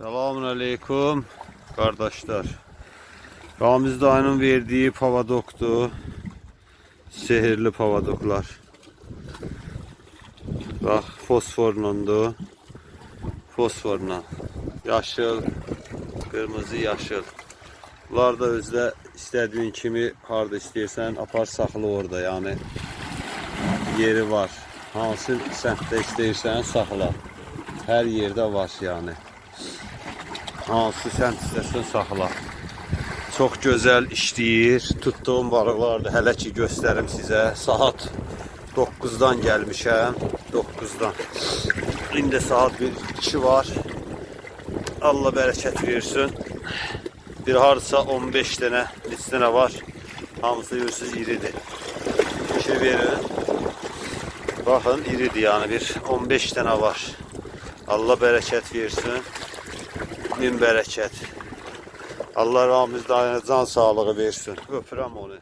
Selamun Aleyküm kardeşler. Ramiz Dayı'nın verdiği pavadoktu. Sehirli pavadoklar. Bak fosforlandı. Fosforla. Yaşıl, kırmızı yaşıl. Bunlar da özde istediğin kimi harda istersen apar saklı orada yani. Yeri var. Hansı semtte istersen sakla. Her yerde var yani. Hansı sen istəsən saxla. Çox gözəl işləyir. Tutduğum balıqlardır. Hələ ki göstərim sizə. Saat 9-dan gəlmişəm. 9-dan. İndi saat 1-2 var. Allah bərəkət versin. Bir harsa 15 dənə, neçə var. Hamısı görürsüz iridir. Fikir verin. Baxın iridir yani bir 15 dənə var. Allah bərəkət versin. Min bərəkət. Allah can sağlığı versin. Öpürəm onu.